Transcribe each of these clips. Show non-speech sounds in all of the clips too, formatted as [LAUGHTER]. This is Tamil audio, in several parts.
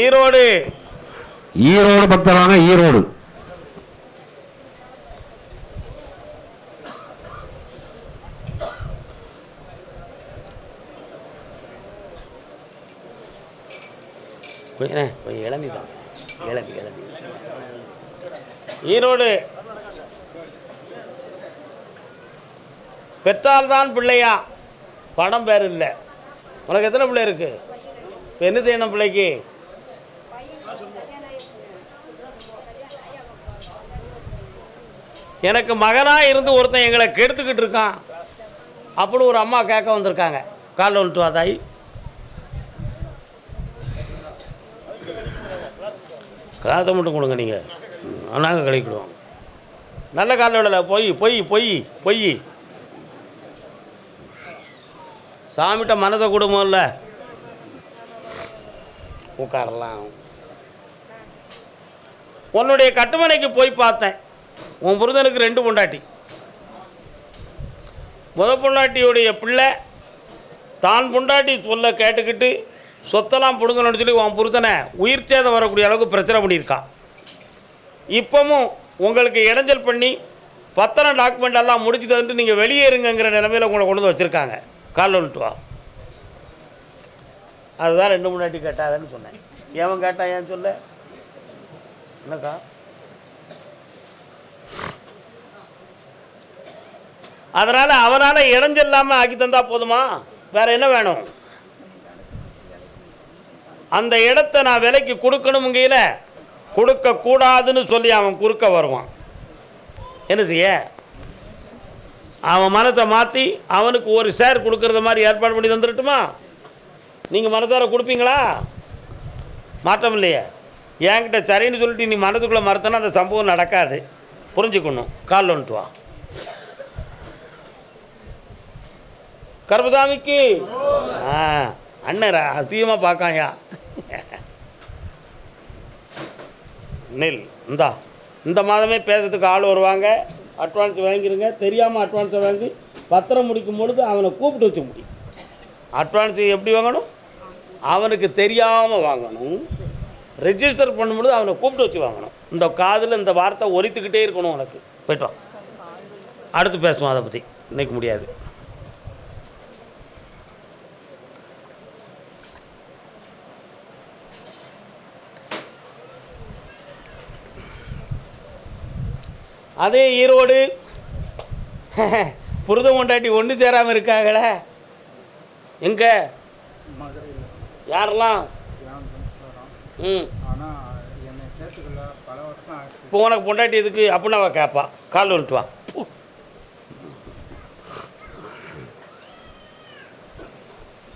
ஈரோடு. ஈரோடு பக்தரான ஈரோடு. கொஞ்சம் இளநி தான் இளநி இளநி ஈரோடு. பெற்றால்தான் பிள்ளையா? படம் பேர் இல்லை. உனக்கு எத்தனை பிள்ளை இருக்கு? இப்போ என்ன செய்யணும் பிள்ளைக்கு? எனக்கு மகனாக இருந்து ஒருத்தன் எங்களை கெடுத்துக்கிட்டு இருக்கான். அப்படின்னு ஒரு அம்மா கேட்க வந்திருக்காங்க. காலில் வந்துட்டு வா தாய். காதை மட்டும் கொடுங்க நீங்கள் நாங்கள் கழிக்கிடுவோம் நல்ல காலில் விடலை பொய் பொய் பொய் பொய். சாமிகிட்ட மனதை கொடுமோ இல்லை உட்காரலாம். உன்னுடைய கட்டுமனைக்கு போய் பார்த்தேன். உன் புருதனுக்கு ரெண்டு பொண்டாட்டி. முத பொண்டாட்டியுடைய பிள்ளை தான் பொண்டாட்டி சொல்ல கேட்டுக்கிட்டு சொத்தெல்லாம் பிடுங்கணும்னு சொல்லி உன் புருத்தனை உயிர் சேதம் வரக்கூடிய அளவுக்கு பிரச்சனை பண்ணியிருக்கான் இப்போவும் உங்களுக்கு இடைஞ்சல் பண்ணி பத்திரம் டாக்குமெண்ட் எல்லாம் முடிச்சு தந்துட்டு நீங்கள் வெளியேறுங்கிற நிலமையில உங்களை கொண்டு வந்து வச்சுருக்காங்க. காலில் வந்துட்டு வா. அதுதான் ரெண்டு முன்னாடி கேட்டாதன்னு சொன்னேன். ஏன் கேட்டான் ஏன் சொல்ல? என்னக்கா? அதனால் அவனால் இடைஞ்சல் இல்லாமல் ஆக்கி தந்தால் போதுமா? வேறு என்ன வேணும்? அந்த இடத்த நான் விலைக்கு கொடுக்கணுங்கையில் கொடுக்கக்கூடாதுன்னு சொல்லி அவன் குறுக்க வருவான். என்ன செய்ய? அவன் மனத்தை மாற்றி அவனுக்கு ஒரு ஷேர் கொடுக்கறத மாதிரி ஏற்பாடு பண்ணி தந்துடட்டுமா? நீங்கள் மனதார கொடுப்பீங்களா? மாற்றம் இல்லையே. என்கிட்ட சரின்னு சொல்லிட்டு நீ மனதுக்குள்ளே மறுத்தனா அந்த சம்பவம் நடக்காது. புரிஞ்சுக்கணும். காலில் வந்துட்டு வா. கருப்பசாமிக்கு ஆ அண்ணன் அதிகமாக பார்க்காயா? நெல் இந்தா. இந்த மாதமே பேசுறதுக்கு ஆள் வருவாங்க. அட்வான்ஸ் வாங்கிருங்க. தெரியாமல் அட்வான்ஸை வாங்கி பத்திரம் முடிக்கும் பொழுது அவனை கூப்பிட்டு வச்சு முடி அட்வான்ஸ் எப்படி வாங்கணும்? அவனுக்கு தெரியாமல் வாங்கணும். ரெஜிஸ்டர் பண்ணும்பொழுது அவனை கூப்பிட்டு வச்சு வாங்கணும். இந்த காதில் இந்த வார்த்தை ஒலித்துக்கிட்டே இருக்கணும் உனக்கு. போயிட்டு அடுத்து பேசுவோம் அதை பற்றி இன்னைக்கு முடியாது. அதே ஈரோடு. [LAUGHS] புரத கொண்டாட்டி ஒன்று சேராமல் இருக்காங்களே. எங்கே? யாரெல்லாம்? ம். இப்போ உனக்கு பொண்டாட்டி எதுக்கு? அப்படின்னு அவள் கேட்பா கால் வந்துட்டு வா.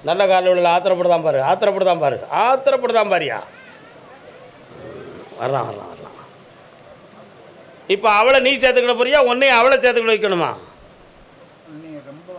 நல்ல காலில் உள்ள ஆத்திரப்படுதான் பாரு. ஆத்திரப்படுதான் பாரு. ஆத்திரப்படுதான் பாரியா. வரலாம் வரலாம் வரலாம் இப்போ அவளை நீ சேர்த்துக்கிட போறியா? உன்னையும் அவளை சேர்த்துக்கிட வைக்கணுமா? நீ ரொம்ப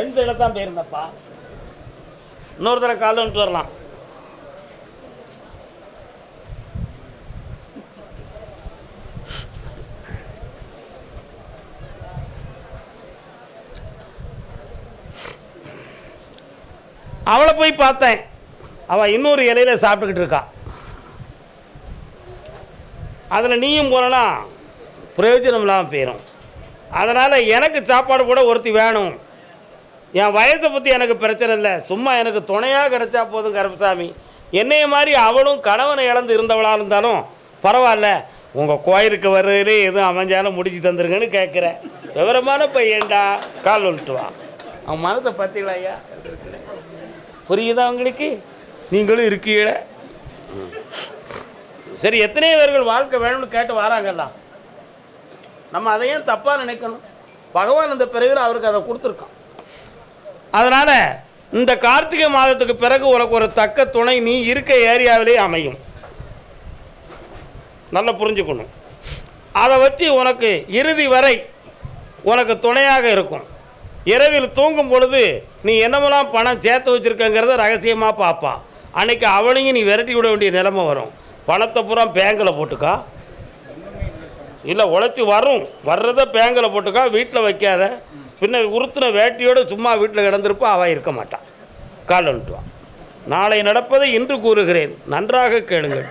ஃப்ரெண்ட் சைடில் தான் போயிருந்தப்பா இன்னொரு தடவை காலை வந்துட்டு வரலாம். அவளை போய் பார்த்தேன். அவள் இன்னொரு இலையில் சாப்பிட்டுக்கிட்டு இருக்கா. அதில் நீயும் போனனா பிரயோஜனம் இல்லாமல் போயிடும் அதனால் எனக்கு சாப்பாடு கூட ஒருத்தி வேணும். என் வயசை பற்றி எனக்கு பிரச்சனை இல்லை. சும்மா எனக்கு துணையாக கிடைச்சா போதும் கருப்பசாமி. என்னைய மாதிரி அவளும் கணவனை இழந்து இருந்தவளாக இருந்தாலும் பரவாயில்ல. உங்கள் கோயிலுக்கு வர்றதுலே எதுவும் அமைஞ்சாலும் முடிச்சு தந்துருங்கன்னு கேட்குறேன் விவரமான பையன்டா கால் வந்துட்டு வா. அவன் மனத்தை பார்த்தீங்களா ஐயா? புரியுதா உங்களுக்கு? நீங்களும் இருக்கீங்கள? சரி எத்தனை பேர்கள் வாழ்க்கை வேணும்னு கேட்டு வராங்கல்லாம் நம்ம அதையும் தப்பாக நினைக்கணும்? பகவான் அந்த பிறகு அவருக்கு அதை கொடுத்துருக்கான். அதனால் இந்த கார்த்திகை மாதத்துக்கு பிறகு உனக்கு ஒரு தக்க துணை நீ இருக்க ஏரியாவிலே அமையும். நல்லா புரிஞ்சுக்கணும். அதை வச்சு உனக்கு இறுதி வரை உனக்கு துணையாக இருக்கும். இரவில் தூங்கும் பொழுது நீ என்னமெல்லாம் பணம் சேர்த்து வச்சுருக்கங்கிறத ரகசியமாக பார்ப்பா அன்னைக்கு அவளையும் நீ விரட்டி விட வேண்டிய நிலைமை வரும். பணத்தை பூரா பேங்கில் போட்டுக்கா. இல்லை உழைச்சி வரும். வர்றதை பேங்கில் போட்டுக்கா. வீட்டில் வைக்காத. பின்ன உறுத்தின வேட்டியோடு சும்மா வீட்டில் கிடந்திருப்பா அவள் இருக்க மாட்டான் கால் வந்துட்டு நாளை நடப்பதை இன்று கூறுகிறேன். நன்றாக கேளுங்கள்.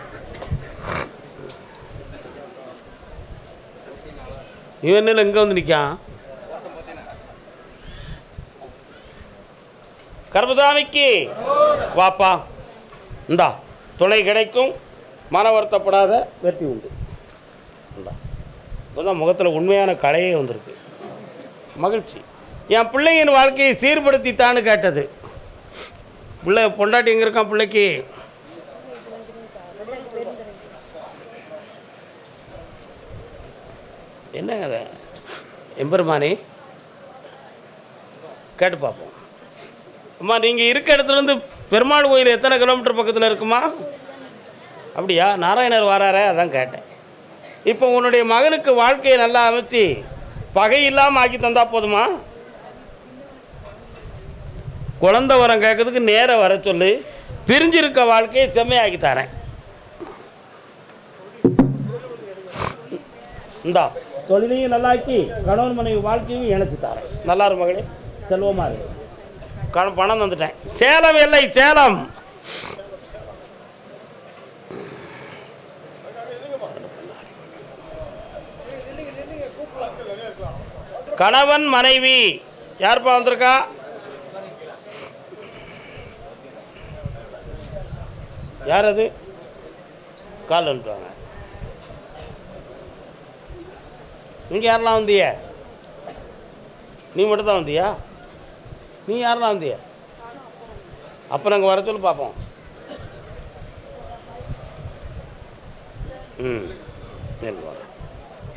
இவன் என்ன இங்கே வந்து நிற்கான் கர்மதாமிக்கு. வாப்பா. இந்தா துளை கிடைக்கும். மன வருத்தப்படாத வெற்றி உண்டு. இந்தா. இப்போதான் முகத்தில் உண்மையான கலையே வந்திருக்கு. மகிழ்ச்சி. என் பிள்ளையின் வாழ்க்கையை சீர்படுத்தித்தான்னு கேட்டது. பிள்ளை பொண்டாட்டி எங்கே இருக்கான் பிள்ளைக்கு? என்னங்க எம்பெருமானி. கேட்டு பார்ப்போம். அம்மா நீங்கள் இருக்க இடத்துலேருந்து பெருமாள் கோயில் எத்தனை கிலோமீட்டர் பக்கத்தில் இருக்குமா? அப்படியா? நாராயணர் வராரே அதான் கேட்டேன். இப்போ உன்னுடைய மகனுக்கு வாழ்க்கையை நல்லா அமைச்சு பகை இல்லாமல் ஆக்கி தந்தா போதுமா? குழந்தை வரம் கேட்கறதுக்கு நேரம் வர சொல்லு. பிரிஞ்சிருக்க வாழ்க்கையை செம்மையாக்கி தரேன். இந்தா. தொழிலையும் நல்லாக்கி கணவன் மனைவி வாழ்க்கையும் இணைச்சு தரேன். நல்லா மகளே. செல்வமா இருக்கு கண பணம் தந்துட்டேன். சேலம் இல்லை சேலம். கணவன் மனைவி. யார்ப்பா வந்திருக்கா? யார் அது கால் வந்துட்டுவாங்க நீங்கள் யாரெல்லாம் வந்திய? நீ மட்டும் தான் வந்தியா? நீ யாரெல்லாம் வந்திய? அப்புறம் அங்கே வர சொல்லி பார்ப்போம் ம்.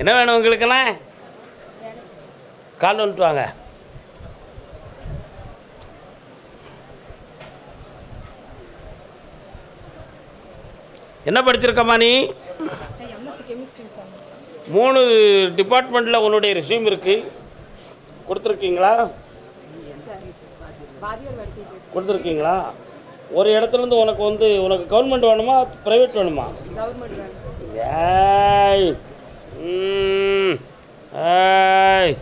என்ன வேணும் உங்களுக்கெல்லாம்? கால் வந்துட்டு வாங்க. என்ன படிச்சிருக்கம்மா நீ? மூணு டிபார்ட்மெண்ட்டில் உன்னுடைய ரெஸ்யூம் இருக்குது கொடுத்துருக்கீங்களா? கொடுத்துருக்கீங்களா? ஒரு இடத்துலேருந்து உனக்கு வந்து உனக்கு கவர்மெண்ட் வேணுமா ப்ரைவேட் வேணுமா? ஏய். ஏய்.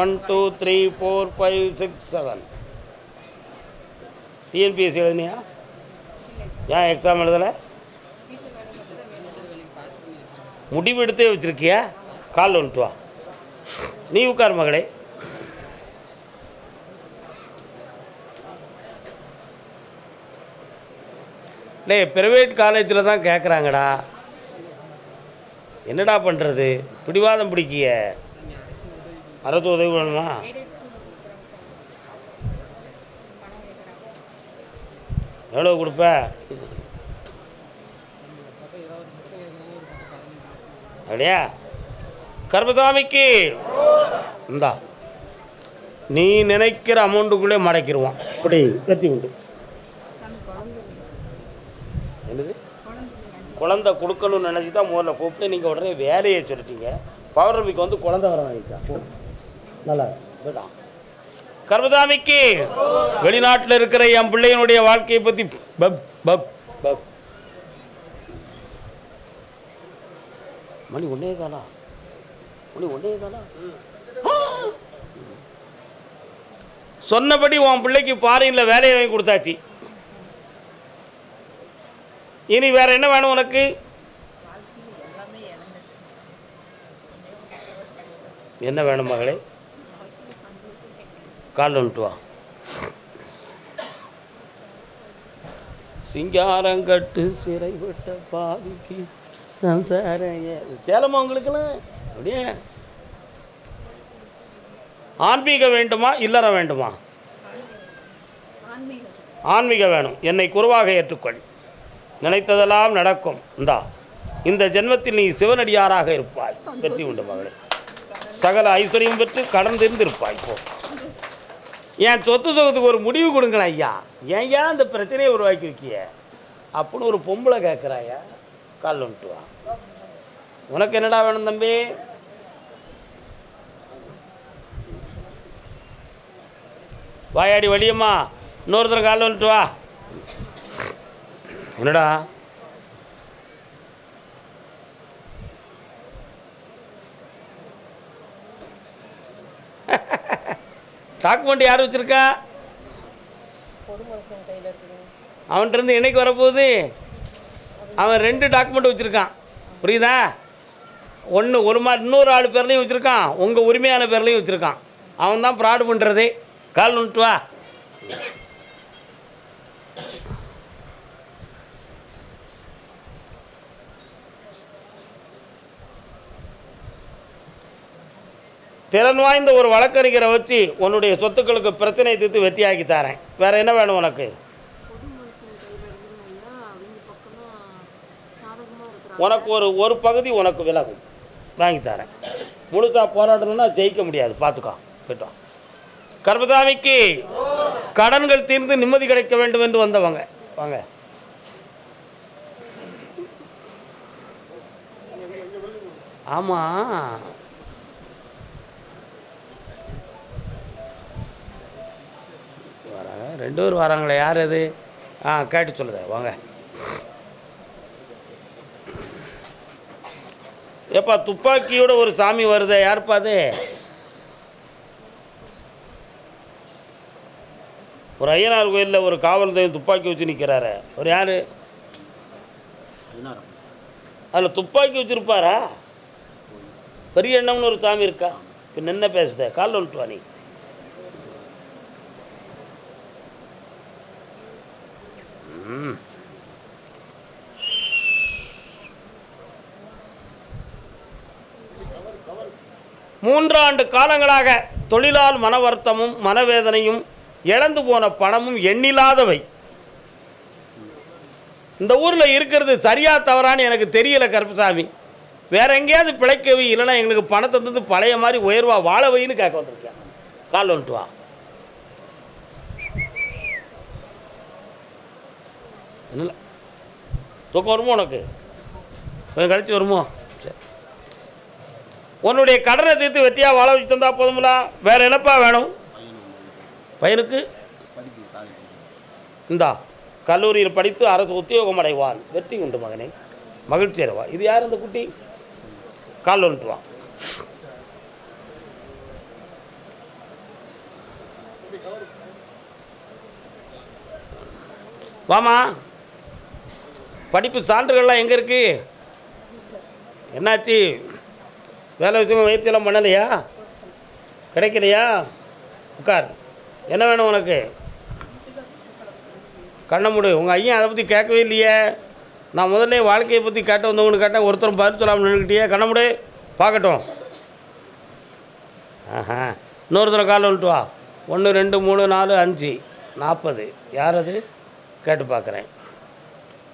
One two three four five six seven TNPSC எழுதினியா? ஏன் எக்ஸாம் எழுதலை? முடிவு எடுத்தே வச்சுருக்கியா? கால் வந்துட்டு வா. நீ உட்கார் மகளே. டேய் ப்ரைவேட் காலேஜில் தான் கேட்குறாங்கடா என்னடா பண்ணுறது பிடிவாதம் பிடிக்கிய. அரசு உதவி வேணுமா? எவ்வளோ கொடுப்ப? அப்படியா? கர்மசாமிக்கு. இந்தா. நீ நினைக்கிற அமௌண்ட்டுக்குள்ளே மடக்கிடுவான். இப்படி வெற்றி உண்டு என்னது? குழந்தை கொடுக்கணும்னு நினச்சி தான் முதல்ல கூப்பிட்டு நீங்கள் உடனே வேலையை சொல்லிட்டீங்க. பௌர்ணமிக்கு வந்து குழந்தை வர வாங்கிக்கா. நல்லா கர்மதாமிக்கு வெளிநாட்டில் இருக்கிற என் பிள்ளையினுடைய வாழ்க்கையை பற்றி பப் பப் பப் மணி ஒன்னே காலா? மணி ஒன்னே காலா? சொன்னபடி உன் பிள்ளைக்கு பாரியில் வேலையை வாங்கி கொடுத்தாச்சு. இனி வேற என்ன வேணும் உனக்கு? என்ன வேணும் மகளே? காலில் வந்துட்டு வா சிங்காரங்கட்டு சிறைப்பட்ட பாவிக்கு சம்சாரைய சேலமா உங்களுக்குலாம் அப்படியே. ஆன்மீக வேண்டுமா இல்லற வேண்டுமா? ஆன்மீக வேணும். என்னை குருவாக ஏற்றுக்கொள். நினைத்ததெல்லாம் நடக்கும். இந்தா இந்த ஜென்மத்தில் நீ சிவனடியாராக இருப்பாய். வெற்றி உண்டு மகளே. சகல ஐஸ்வர்யம் பெற்று கடந்திருந்திருப்பாய். இருப்பாய் போ. என் சொத்து சொகத்துக்கு ஒரு முடிவு கொடுங்களேன் ஐயா. ஏன் ஏன் அந்த பிரச்சனையை உருவாக்கி வைக்கிய? அப்படின்னு ஒரு பொம்பளை கேட்குறாயா கால் வந்துட்டு வா. உனக்கு என்னடா வேணும் தம்பி? வாயாடி வழியம்மா இன்னொருத்தர் கால் வந்துட்டு வா. என்னடா? டாக்குமெண்ட் யார் வச்சுருக்கா? அவன்கிட்டருந்து என்னைக்கு வரப்போகுது? அவன் ரெண்டு டாக்குமெண்ட் வச்சுருக்கான். புரியுதா? ஒன்று ஒரு மாதிரி இன்னொரு ஆள் பேர்லையும் வச்சுருக்கான். உங்கள் உரிமையான பேர்லையும் வச்சுருக்கான். அவன் தான் ஃப்ராடு பண்ணுறதே கால் வந்துட்டு வா. திறன் வாய்ந்த ஒரு வழக்கறிஞரை வச்சு உன்னுடைய சொத்துக்களுக்கு பிரச்சனை தீர்த்து வெற்றியாக்கி தரேன். வேறு என்ன வேணும் உனக்கு? உனக்கு ஒரு ஒரு பகுதி உனக்கு விலகும். வாங்கி தரேன். முழுசா போராடணும்னா ஜெயிக்க முடியாது. பார்த்துக்கோ போயிட்டோம் கர்மதாமிக்கு கடன்கள் தீர்ந்து நிம்மதி கிடைக்க வேண்டும் என்று வந்தவங்க. வாங்க. ஆமாம் ரெண்டு பேர் வராங்களே யார் அது? ஆ கேட்டு சொல்லுத வாங்க. ஏப்பா துப்பாக்கியோட ஒரு சாமி வருதே யாருப்பா அது? ஒரு ஐயனார் கோயிலில் ஒரு காவல் தெய்வம் துப்பாக்கி வச்சு நிற்கிறாரு ஒரு யார்? அதில் துப்பாக்கி வச்சுருப்பாரா? பெரிய எண்ணம்னு ஒரு சாமி இருக்கா? இப்போ என்ன பேசுத கால் வந்துட்டு வா நீ மூன்றாண்டு காலங்களாக தொழிலால் மன வருத்தமும் மனவேதனையும் இழந்து போன பணமும் எண்ணில்லாதவை. இந்த ஊரில் இருக்கிறது சரியா தவறான்னு எனக்கு தெரியல கருப்பசாமி. வேற எங்கேயாவது பிழைக்கவி இல்லைன்னா எங்களுக்கு பணத்தை தந்து பழைய மாதிரி உயர்வா வாழவைன்னு கேட்க வந்திருக்கேன். கால் வந்துட்டு வா. இல்லை. தூக்கம் வருமோ உனக்கு? கொஞ்சம் கழிச்சு வருமோ? சரி. உன்னுடைய கடனை தீர்த்து வெற்றியாக வாழ வச்சு தந்தால் போதுமில்ல வேறு என்னப்பா வேணும்? பையனுக்கு? இந்தா கல்லூரியில் படித்து அரசு உத்தியோகம் அடைவான். வெற்றி உண்டு மகனே. மகிழ்ச்சி அடைவா இது யார் இந்த குட்டி? கால் வந்துட்டுவான் வாமா. படிப்பு சான்றுகள்லாம் எங்கே இருக்குது என்னாச்சு? வேலை விஷயமா முயற்சியெல்லாம் பண்ணலையா? கிடைக்கலையா? உட்கார். என்ன வேணும் உனக்கு? கண்ண முடி. உங்கள் ஐயன் அதை பற்றி கேட்கவே இல்லையே. நான் முதல்ல வாழ்க்கையை பற்றி கேட்ட வந்தவங்கன்னு கேட்டேன். ஒருத்தரும் பதில் சொல்லாமல் நின்றுக்கிட்டே கண்ண முடி. பார்க்கட்டும். ஆஹா. இன்னொருத்தர கால் வந்துட்டு வா. ஒன்று ரெண்டு மூணு நாலு அஞ்சு. நாற்பது. யார் அது? கேட்டு பார்க்குறேன்.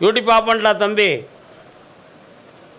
யூடியூப் ஆஃப் பண்ணலாம் தம்பி